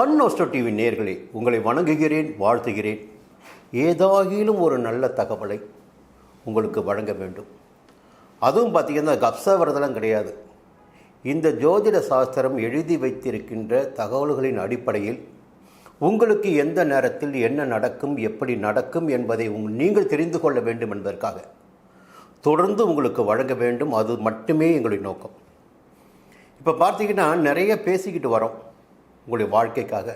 Sun astro TV நேர்களே உங்களை வணங்குகிறேன் வாழ்த்துகிறேன். ஏதாகிலும் ஒரு நல்ல தகவலை உங்களுக்கு வழங்க வேண்டும். அதுவும் பார்த்தீங்கன்னா கப்சா வரதெல்லாம் கிடையாது. இந்த ஜோதிட சாஸ்திரம் எழுதி வைத்திருக்கின்ற தகவல்களின் அடிப்படையில் உங்களுக்கு எந்த நேரத்தில் என்ன நடக்கும் எப்படி நடக்கும் என்பதை உங் நீங்கள் தெரிந்து கொள்ள வேண்டும் என்பதற்காக தொடர்ந்து உங்களுக்கு வழங்க வேண்டும். அது மட்டுமே எங்களுடைய நோக்கம். இப்போ பார்த்தீங்கன்னா நிறைய பேசிக்கிட்டு வரோம். உங்களுடைய வாழ்க்கைக்காக.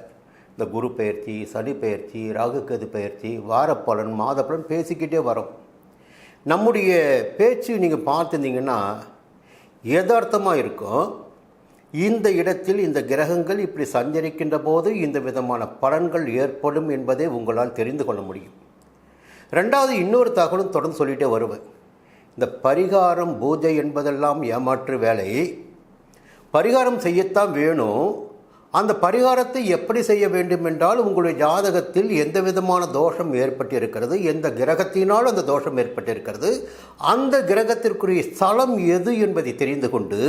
இந்த குரு பயிற்சி சனி பயிற்சி ராகுக்கது பயிற்சி வாரப்பலன் மாதப்பலன் பேசிக்கிட்டே வரோம். நம்முடைய பேச்சு நீங்கள் பார்த்துருந்தீங்கன்னா யதார்த்தமாக இருக்கும். இந்த இடத்தில் இந்த கிரகங்கள் இப்படி சஞ்சரிக்கின்ற போது இந்த விதமான பலன்கள் ஏற்படும் என்பதை உங்களால் தெரிந்து கொள்ள முடியும். ரெண்டாவது இன்னொரு தகவலும் தொடர்ந்து சொல்லிகிட்டே வருவேன். இந்த பரிகாரம் பூஜை என்பதெல்லாம் ஏமாற்று வேலை. பரிகாரம் செய்யத்தான் வேணும். அந்த பரிகாரத்தை எப்படி செய்ய வேண்டும் என்றால் உங்களுடைய ஜாதகத்தில் எந்த விதமான தோஷம் ஏற்பட்டிருக்கிறது எந்த கிரகத்தினால் அந்த தோஷம் ஏற்பட்டிருக்கிறது அந்த கிரகத்திற்குரிய ஸ்தலம் எது என்பதை தெரிந்து கொண்டு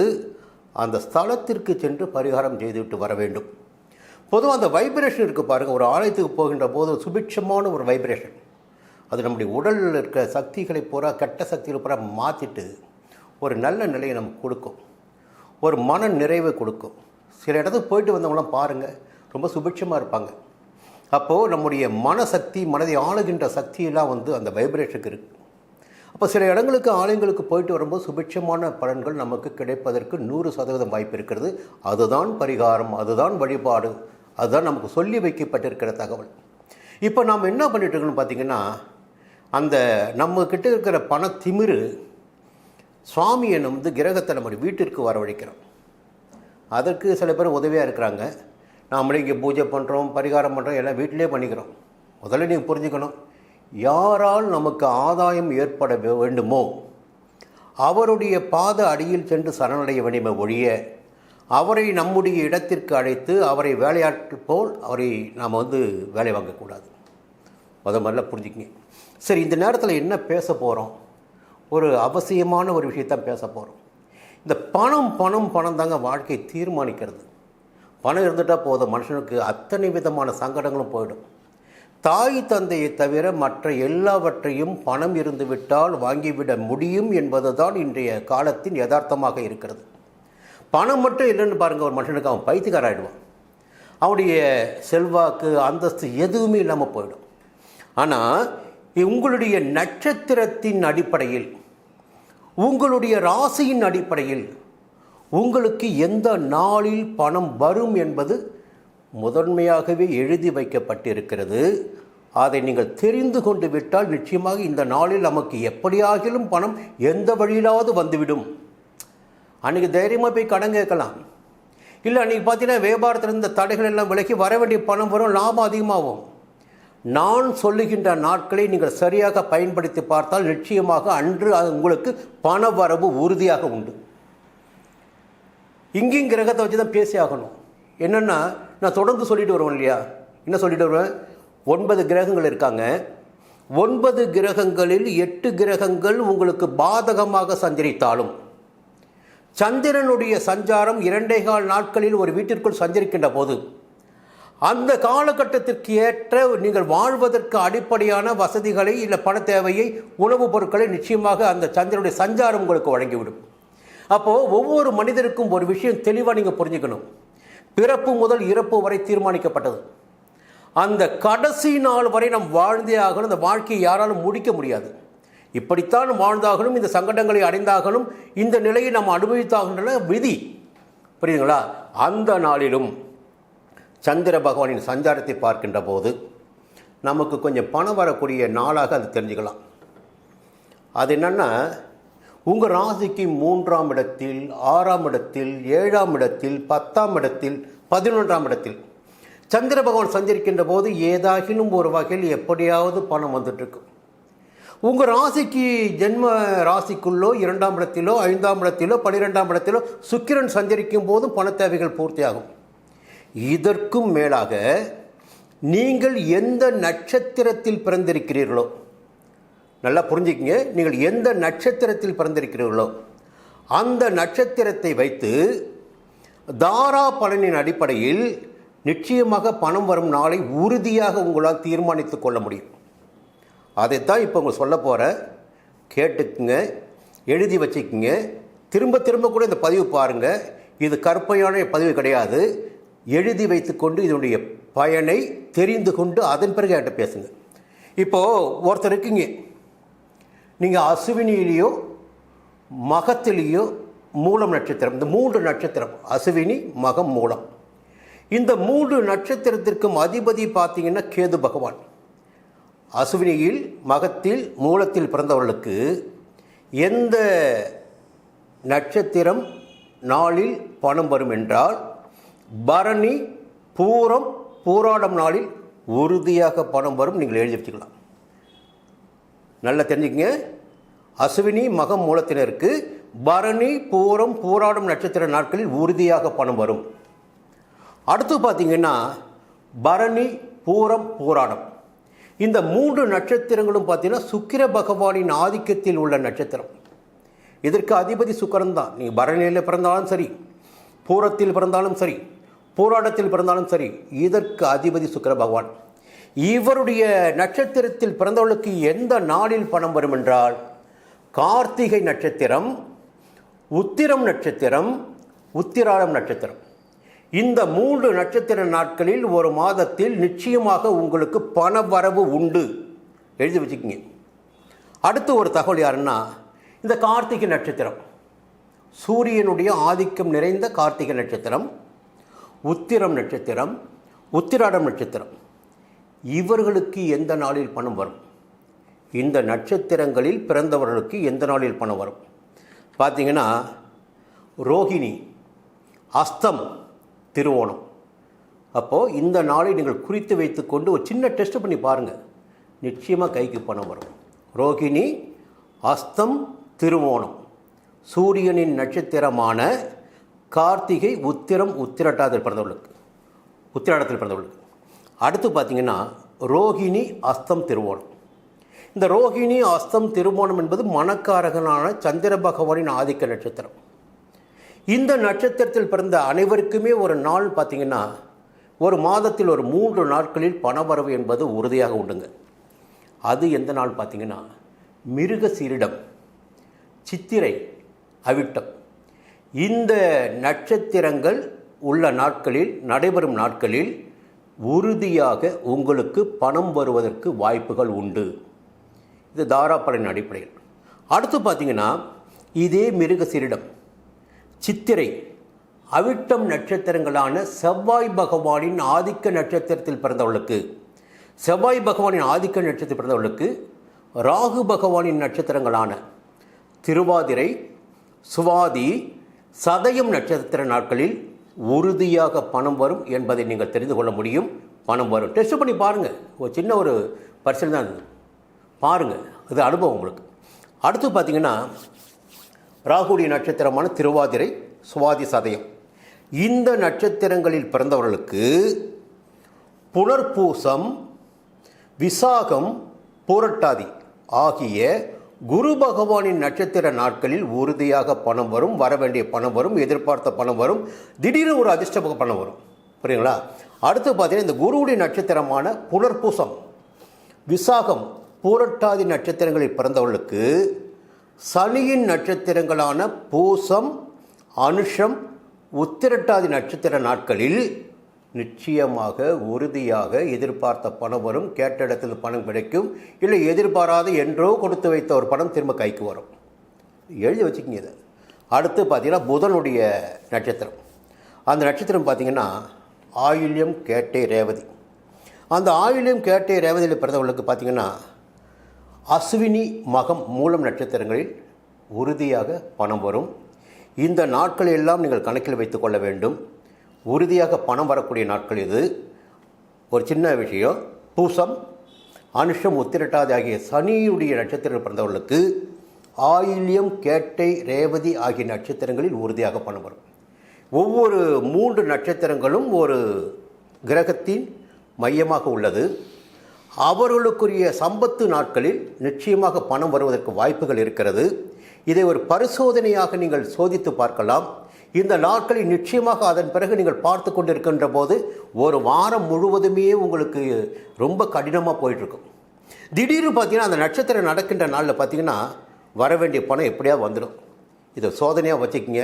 அந்த ஸ்தலத்திற்கு சென்று பரிகாரம் செய்துவிட்டு வர வேண்டும். பொதுவாக அந்த வைப்ரேஷன் இருக்குது பாருங்கள் ஒரு ஆலயத்துக்கு போகின்ற போது சுபிட்சமான ஒரு வைப்ரேஷன் அது நம்முடைய உடலில் இருக்க சக்திகளை பூரா கெட்ட சக்திகளை பூரா மாற்றிட்டு ஒரு நல்ல நிலையை நமக்கு கொடுக்கும். ஒரு மன நிறைவை கொடுக்கும். சில இடத்துக்கு போயிட்டு வந்தவங்களாம் பாருங்கள் ரொம்ப சுபிட்சமாக இருப்பாங்க. அப்போது நம்முடைய மனசக்தி மனதை ஆளுகின்ற சக்தியெல்லாம் வந்து அந்த வைப்ரேஷனுக்கு இருக்குது அப்போ சில இடங்களுக்கு ஆலயங்களுக்கு போயிட்டு வரும்போது சுபிட்சமான பலன்கள் நமக்கு கிடைப்பதற்கு நூறு சதவீதம் வாய்ப்பு இருக்கிறது. அதுதான் பரிகாரம் அதுதான் வழிபாடு அதுதான் நமக்கு சொல்லி வைக்கப்பட்டிருக்கிற தகவல். இப்போ நாம் என்ன பண்ணிட்டு இருக்கோம்னு அந்த நம்ம கிட்ட இருக்கிற பண திமிரு சுவாமியை வந்து கிரகத்தை நம்ம வீட்டிற்கு வரவழைக்கிறோம். அதற்கு சில பேர் உதவியாக இருக்கிறாங்க. நாமளே இங்கே பூஜை பண்ணுறோம் பரிகாரம் பண்ணுறோம் எல்லாம் வீட்டிலே பண்ணிக்கிறோம். முதல்ல நீங்கள் புரிஞ்சுக்கணும். யாரால் நமக்கு ஆதாயம் ஏற்பட வே- வேண்டுமோ? அவருடைய பாத அடியில் சென்று சரணடைய வேண்டுமே ஒழிய அவரை நம்முடைய இடத்திற்கு அழைத்து அவரை வேலையாட்டு போல் அவரை நாம் வந்து வேலை வாங்கக்கூடாது. முத முதல்ல புரிஞ்சுக்கங்க. சரி இந்த நேரத்தில் என்ன பேச போகிறோம் ஒரு அவசியமான ஒரு விஷயத்தான் பேச போகிறோம் இந்த பணம் பணம் பணம் தாங்க வாழ்க்கையை தீர்மானிக்கிறது. பணம் இருந்துட்டால் போதும். மனுஷனுக்கு அத்தனை விதமான சங்கடங்களும் போயிடும். தாய் தந்தையை தவிர மற்ற எல்லாவற்றையும் பணம் இருந்துவிட்டால் வாங்கிவிட முடியும் என்பதுதான் இன்றைய காலத்தின் யதார்த்தமாக இருக்கிறது. பணம் மட்டும் இல்லைன்னு பாருங்கள் ஒரு மனுஷனுக்கு அவன் பைத்தியக்காராயிடுவான். அவனுடைய செல்வாக்கு அந்தஸ்து எதுவுமே இல்லாமல் போயிடும். ஆனால் உங்களுடைய நட்சத்திரத்தின் அடிப்படையில் உங்களுடைய ராசியின் அடிப்படையில் உங்களுக்கு எந்த நாளில் பணம் வரும் என்பது முதன்மையாகவே எழுதி வைக்கப்பட்டிருக்கிறது. அதை நீங்கள் தெரிந்து கொண்டு விட்டால் நிச்சயமாக இந்த நாளில் நமக்கு எப்படியாகிலும் பணம் எந்த வழியிலாவது வந்துவிடும். அன்றைக்கி தைரியமாக போய் கடன் கேட்கலாம். இல்லை அன்றைக்கி பார்த்தீங்கன்னா வியாபாரத்தில் இருந்த தடைகள் எல்லாம் விலகி வர வேண்டிய பணம் வரும் லாபம் அதிகமாகும். நான் சொல்லுகின்ற நாட்களை நீங்கள் சரியாக பயன்படுத்தி பார்த்தால் நிச்சயமாக அன்று உங்களுக்கு பண வரவு உறுதியாக உண்டு. இங்கேயும் கிரகத்தை வச்சு தான் பேசி ஆகணும். என்னென்னா நான் தொடர்ந்து சொல்லிட்டு வருவேன் இல்லையா? என்ன சொல்லிட்டு வருவேன்? ஒன்பது கிரகங்கள் இருக்காங்க. ஒன்பது கிரகங்களில் எட்டு கிரகங்கள் உங்களுக்கு பாதகமாக சஞ்சரித்தாலும் சந்திரனுடைய சஞ்சாரம் இரண்டே கால் நாட்களில் ஒரு வீட்டிற்குள் சஞ்சரிக்கின்ற போது அந்த காலகட்டத்திற்கு ஏற்ற நீங்கள் வாழ்வதற்கு அடிப்படையான வசதிகளை இல்லை பண தேவையை உணவுப் பொருட்களை நிச்சயமாக அந்த சந்திரனுடைய சஞ்சாரம் உங்களுக்கு வழங்கிவிடும். அப்போது ஒவ்வொரு மனிதருக்கும் ஒரு விஷயம் தெளிவாக நீங்கள் புரிஞ்சுக்கணும். பிறப்பு முதல் இறப்பு வரை தீர்மானிக்கப்பட்டது. அந்த கடைசி நாள் வரை நாம் வாழ்ந்தே ஆகணும். அந்த வாழ்க்கையை யாராலும் முடிக்க முடியாது. இப்படித்தான் வாழ்ந்தாகணும் இந்த சங்கடங்களை அடைந்தாகணும் இந்த நிலையை நாம் அனுபவித்தாகின்றன விதி. புரியுதுங்களா? அந்த நாளிலும் சந்திர பகவானின் சஞ்சாரத்தை பார்க்கின்ற போது நமக்கு கொஞ்சம் பணம் வரக்கூடிய நாளாக அது தெரிஞ்சுக்கலாம். அது என்னென்னா உங்கள் ராசிக்கு மூன்றாம் இடத்தில் ஆறாம் இடத்தில் ஏழாம் இடத்தில் பத்தாம் இடத்தில் பதினொன்றாம் இடத்தில் சந்திர பகவான் சஞ்சரிக்கின்ற போது ஏதாகிலும் ஒரு வகையில் எப்படியாவது பணம் வந்துட்டுருக்கும் உங்கள் ராசிக்கு ஜென்ம ராசிக்குள்ளோ இரண்டாம் இடத்திலோ ஐந்தாம் இடத்திலோ பன்னிரெண்டாம் இடத்திலோ சுக்கிரன் சஞ்சரிக்கும் போதும் பண தேவைகள் பூர்த்தியாகும். இதற்கும் மேலாக நீங்கள் எந்த நட்சத்திரத்தில் பிறந்திருக்கிறீர்களோ நல்லா புரிஞ்சுக்கிங்க நீங்கள் எந்த நட்சத்திரத்தில் பிறந்திருக்கிறீர்களோ அந்த நட்சத்திரத்தை வைத்து தாரா பலனின் அடிப்படையில் நிச்சயமாக பணம் வரும் நாளை உறுதியாக உங்களால் தீர்மானித்து கொள்ள முடியும். அதைத்தான் இப்போ உங்களுக்கு சொல்ல போகிற கேட்டுக்குங்க எழுதி வச்சுக்குங்க. திரும்ப திரும்ப கூட இந்த பதிவு பாருங்கள் இது கற்பையான பதிவு கிடையாது. எழுதி வைத்துக்கொண்டு இதனுடைய பயனை தெரிந்து கொண்டு அதன் பிறகு என்கிட்ட பேசுங்க. இப்போது ஒருத்தர் இருக்கீங்க. நீங்கள் அசுவினியிலேயோ மகத்திலேயோ மூலம் நட்சத்திரம் இந்த மூன்று நட்சத்திரம் அசுவினி மகம் மூலம். இந்த மூன்று நட்சத்திரத்திற்கும் அதிபதி பார்த்தீங்கன்னா கேது பகவான். அசுவினியில் மகத்தில் மூலத்தில் பிறந்தவர்களுக்கு எந்த நட்சத்திரம் நாளில் பணம் வரும் என்றால் பரணி பூரம் பூராடம் நாளில் உறுதியாக பணம் வரும். நீங்கள் எழுதி வச்சுக்கலாம். நல்லா தெரிஞ்சுக்கங்க. அசுவினி மகம் மூலத்தினருக்கு பரணி பூரம் பூராடம் நட்சத்திர நாட்களில் உறுதியாக பணம் வரும். அடுத்து பார்த்தீங்கன்னா பரணி பூரம் பூராடம். இந்த மூன்று நட்சத்திரங்களும் பார்த்தீங்கன்னா சுக்கிர பகவானின் ஆதிக்கத்தில் உள்ள நட்சத்திரம். இதற்கு அதிபதி சுக்கரன் தான். நீங்கள் பரணியில் பிறந்தாலும் சரி பூரத்தில் பிறந்தாலும் சரி போராட்டத்தில் பிறந்தாலும் சரி இதற்கு அதிபதி சுக்கர பகவான். இவருடைய நட்சத்திரத்தில் பிறந்தவர்களுக்கு எந்த நாளில் பணம் வரும் என்றால் கார்த்திகை நட்சத்திரம் உத்திரம் நட்சத்திரம் உத்திராடம் நட்சத்திரம். இந்த மூன்று நட்சத்திர நாட்களில் ஒரு மாதத்தில் நிச்சயமாக உங்களுக்கு பண வரவு உண்டு. எழுதி வச்சுக்கிங்க. அடுத்து ஒரு தகவல் யாருன்னா இந்த கார்த்திகை நட்சத்திரம். சூரியனுடைய ஆதிக்கம் நிறைந்த கார்த்திகை நட்சத்திரம். உத்திரம் நட்சத்திரம் உத்திராடம் நட்சத்திரம். இவர்களுக்கு எந்த நாளில் பணம் வரும்? இந்த நட்சத்திரங்களில் பிறந்தவர்களுக்கு எந்த நாளில் பணம் வரும்? பார்த்தீங்கன்னா ரோகிணி அஸ்தம் திருவோணம். அப்போது இந்த நாளை நீங்கள் குறித்து வைத்துக்கொண்டு ஒரு சின்ன டெஸ்ட் பண்ணி பாருங்கள் நிச்சயமாக கைக்கு பணம் வரும். ரோகிணி அஸ்தம் திருவோணம். சூரியனின் நட்சத்திரமான கார்த்திகை உத்திரம் உத்திரட்டாதில் பிறந்தவர்களுக்கு உத்திராடத்தில் பிறந்தவர்களுக்கு அடுத்து பார்த்தீங்கன்னா ரோகிணி அஸ்தம் திருவோணம். இந்த ரோகிணி அஸ்தம் திருவோணம் என்பது மணக்காரகனான சந்திர பகவானின் ஆதிக்க நட்சத்திரம். இந்த நட்சத்திரத்தில் பிறந்த அனைவருக்குமே ஒரு நாள் பார்த்திங்கன்னா ஒரு மாதத்தில் ஒரு மூன்று நாட்களில் பணவரவு என்பது உறுதியாக உண்டுங்க. அது எந்த நாள் பார்த்தீங்கன்னா மிருக சீரிடம் சித்திரை அவிட்டம். இந்த நட்சத்திரங்கள் உள்ள நாட்களில் நடைபெறும் நாட்களில் உறுதியாக உங்களுக்கு பணம் வருவதற்கு வாய்ப்புகள் உண்டு. இது தாராப்பலன் அடிப்படையில். அடுத்து பார்த்தீங்கன்னா இதே மிருகசீரிடம் சித்திரை அவிட்டம் நட்சத்திரங்களான செவ்வாய் பகவானின் ஆதிக்க நட்சத்திரத்தில் பிறந்தவர்களுக்கு செவ்வாய் பகவானின் ஆதிக்க நட்சத்திரத்தில் பிறந்தவர்களுக்கு ராகு பகவானின் நட்சத்திரங்களான திருவாதிரை சுவாதி சதயம் நட்சத்திர நாட்களில் உறுதியாக பணம் வரும் என்பதை நீங்கள் தெரிந்து கொள்ள முடியும். பணம் வரும். டெஸ்ட் பண்ணி பாருங்கள் ஒரு சின்ன ஒரு பரிசீலனை தான் பாருங்கள் இது அனுபவம் உங்களுக்கு. அடுத்து பார்த்தீங்கன்னா ராகுடைய நட்சத்திரமான திருவாதிரை சுவாதி சதயம். இந்த நட்சத்திரங்களில் பிறந்தவர்களுக்கு புனர்பூசம் விசாகம் பூரட்டாதி ஆகிய குரு பகவானின் நட்சத்திர நாட்களில் உறுதியாக பணம் வரும் வர வேண்டிய பணம் வரும் எதிர்பார்த்த பணம் வரும் திடீர்னு ஒரு அதிர்ஷ்ட பணம் வரும். புரியுங்களா அடுத்து பார்த்தீங்கன்னா இந்த குருவுடைய நட்சத்திரமான புனர்பூசம் விசாகம் பூரட்டாதி நட்சத்திரங்களில் பிறந்தவர்களுக்கு சனியின் நட்சத்திரங்களான பூசம் அனுஷம் உத்திரட்டாதி நட்சத்திர நாட்களில் நிச்சயமாக உறுதியாக எதிர்பார்த்த பணம் வரும். கேட்ட இடத்தில் பணம் கிடைக்கும். இல்லை எதிர்பாராத என்றோ கொடுத்து வைத்த ஒரு பணம் திரும்ப கைக்கு வரும். எழுதி வச்சுக்கிங்க இதை. அடுத்து பார்த்தீங்கன்னா புதனுடைய நட்சத்திரம். அந்த நட்சத்திரம் பார்த்தீங்கன்னா ஆயுள்யம் கேட்டை ரேவதி. அந்த ஆயுள்யம் கேட்டை ரேவதியில் பிறந்தவர்களுக்கு பார்த்தீங்கன்னா அஸ்வினி மகம் மூலம் நட்சத்திரங்களில் உறுதியாக பணம் வரும். இந்த நாட்கள் எல்லாம் நீங்கள் கணக்கில் வைத்துக்கொள்ள வேண்டும். உறுதியாக பணம் வரக்கூடிய நாட்கள் இது. ஒரு சின்ன விஷயம். பூசம் அனுஷம் உத்திரட்டாதி ஆகிய சனியுடைய நட்சத்திரம் பிறந்தவர்களுக்கு ஆயில்யம் கேட்டை ரேவதி ஆகிய நட்சத்திரங்களில் உறுதியாக பணம் வரும். ஒவ்வொரு மூன்று நட்சத்திரங்களும் ஒரு கிரகத்தின் மையமாக உள்ளது. அவர்களுக்குரிய சம்பத்து நாட்களில் நிச்சயமாக பணம் வருவதற்கு வாய்ப்புகள் இருக்கிறது. இதை ஒரு பரிசோதனையாக நீங்கள் சோதித்து பார்க்கலாம். இந்த நாட்களில் நிச்சயமாக அதன் பிறகு நீங்கள் பார்த்து கொண்டிருக்கின்ற போது ஒரு வாரம் முழுவதுமே உங்களுக்கு ரொம்ப கடினமாக போயிட்டுருக்கும். திடீர்னு பார்த்தீங்கன்னா அந்த நட்சத்திரம் நடக்கின்ற நாளில் பார்த்தீங்கன்னா வர வேண்டிய பணம் எப்படியாவது வந்துடும். இதை சோதனையாக வச்சுக்கிங்க.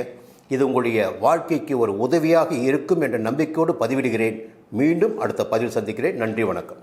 இது உங்களுடைய வாழ்க்கைக்கு ஒரு உதவியாக இருக்கும் என்ற நம்பிக்கையோடு பதிவிடுகிறேன். மீண்டும் அடுத்த பதிவில் சந்திக்கிறேன். நன்றி வணக்கம்.